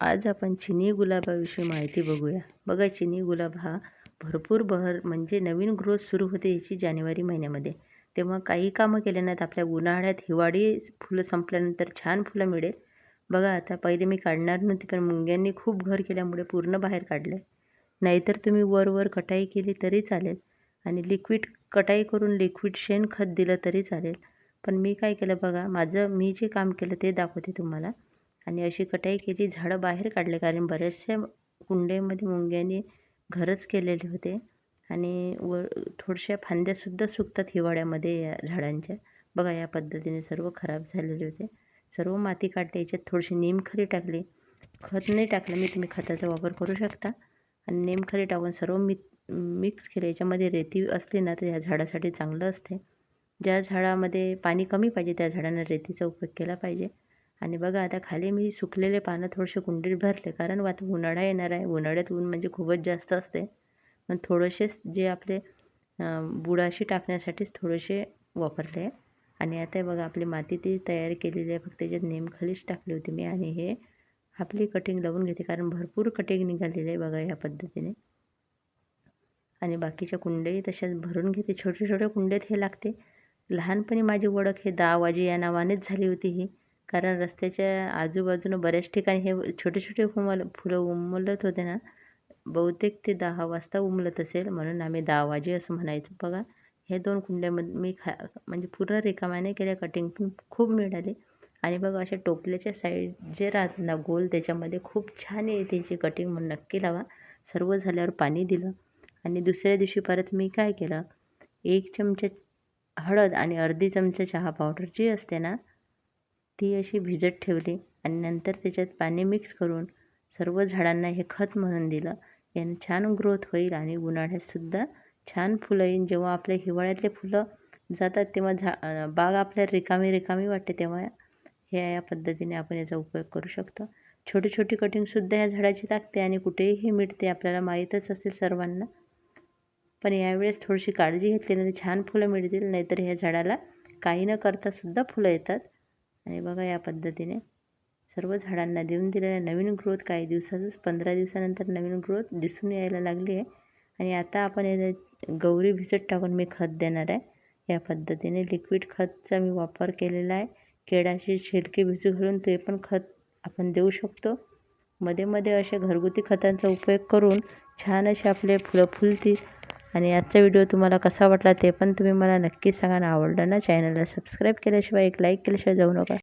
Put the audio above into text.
आज आपण चिनी गुलाबाविषयी माहिती बघूया. बघा चिनी गुलाब हा भरपूर बहर म्हणजे नवीन ग्रोथ सुरू होते याची जानेवारी महिन्यामध्ये. तेव्हा काही कामं केल्या नाहीत. आपल्या उन्हाळ्यात हिवाळी फुलं संपल्यानंतर छान फुलं मिळेल. बघा आता पहिले मी काढणार नव्हती पण मुंग्यांनी खूप घर केल्यामुळे पूर्ण बाहेर काढले. नाहीतर तुम्ही वरवर कटाई केली तरी चालेल आणि लिक्विड कटाई करून लिक्विड शेणखत दिलं तरी चालेल. पण मी काय केलं बघा माझं मी जे काम केलं ते दाखवते तुम्हाला. आणि अशी कटाई केली झाडं बाहेर काढले. कारण बऱ्याचशा कुंड्यामध्ये मुंग्यांनी घरच केलेले होते. आणि व थोडशा फांद्यासुद्धा सुकतात हिवाळ्यामध्ये या झाडांच्या. बघा या पद्धतीने सर्व खराब झालेले होते. सर्व माती काढली याच्यात थोडीशी नेमखरी टाकली. खत नाही टाकलं मी तुम्ही खताचा वापर करू शकता. आणि नेमखरी टाकून सर्व मी मिक्स केलं. याच्यामध्ये रेती असली ना तर ह्या झाडासाठी चांगलं असते. ज्या झाडामध्ये पाणी कमी पाहिजे त्या झाडांना रेतीचा उपयोग केला पाहिजे. आणि बघा आता खाली मी सुकलेले पानं थोडेसे कुंडीत भरले कारण आता उन्हाळा येणार आहे. उन्हाळ्यात ऊन म्हणजे खूपच जास्त असते. पण थोडेसेच जे आपले बुडाशी टाकण्यासाठीच थोडेसे वापरले. आणि आता बघा आपली माती ती तयार केलेली आहे. फक्त त्याच्यात नेमखालीच टाकली होती मी आणि हे आपली कटिंग लावून घेते कारण भरपूर कटिंग निघालेली आहे बघा ह्या पद्धतीने. आणि बाकीच्या कुंड्याही तशाच भरून घेते. छोटे छोटे कुंड्यात हे लागते. लहानपणी माझी ओळख हे दहा वाजे या नावानेच झाली होती ही. कारण रस्त्याच्या आजूबाजूनं बऱ्याच ठिकाणी हे छोटे छोटे उमल फुलं उमलत होते ना बहुतेक ते दहा वाजता उमलत असेल. म्हणून आम्ही दहा वाजे असं म्हणायचो बघा हे दोन कुंड्यामध्ये मी खा म्हणजे पूर्ण रिकाम्याने केल्या कटिंग पण खूप मिळाले. आणि बघा अशा टोपल्याच्या साईड जे राहतात ना गोल त्याच्यामध्ये खूप छान आहे त्याची कटिंग म्हणून नक्की लावा. सर्व झाल्यावर पाणी दिलं. आणि दुसऱ्या दिवशी परत मी काय केलं? एक चमचा हळद आणि अर्धी चमचा चहा पावडर जी असते ना ती अशी भिजत ठेवली आणि नंतर त्याच्यात पाणी मिक्स करून सर्व झाडांना हे खत म्हणून दिलं. यानं छान ग्रोथ होईल आणि उन्हाळ्यातसुद्धा छान फुलं येईल. जेव्हा आपल्या हिवाळ्यातले फुलं जातात तेव्हा झा बाग आपल्या रिकामी रिकामी वाटते तेव्हा ह्या या पद्धतीने आपण याचा उपयोग करू शकतो. छोटी छोटी कटिंगसुद्धा ह्या झाडाची लागते आणि कुठेही मिळते आपल्याला माहीतच असेल सर्वांना. पण यावेळेस थोडीशी काळजी घेतली नाही छान फुलं मिळतील नाहीतर ह्या झाडाला काही न करतासुद्धा फुलं येतात. आणि बघा या पद्धतीने सर्व झाडांना देऊन दिलेल्या नवीन ग्रोथ काही दिवसातच पंधरा दिवसानंतर नवीन ग्रोथ दिसून यायला लागली आहे. आणि आता आपण याला गौरी भिजत टाकून मी खत देणार आहे. या पद्धतीने लिक्विड खतचा मी वापर केलेला आहे. केळाची छिलके भिजू घालून ते पण खत आपण देऊ शकतो. मध्ये मध्ये अशा घरगुती खतांचा उपयोग करून छान असे आपले फुलं फुलतील. आणि आजचा व्हिडिओ तुम्हाला कसा वाटला ते पण तुम्ही मला नक्कीच सांगा ना आवडलं ना चॅनलला सबस्क्राईब केल्याशिवाय एक लाईक केल्याशिवाय जाऊ नका.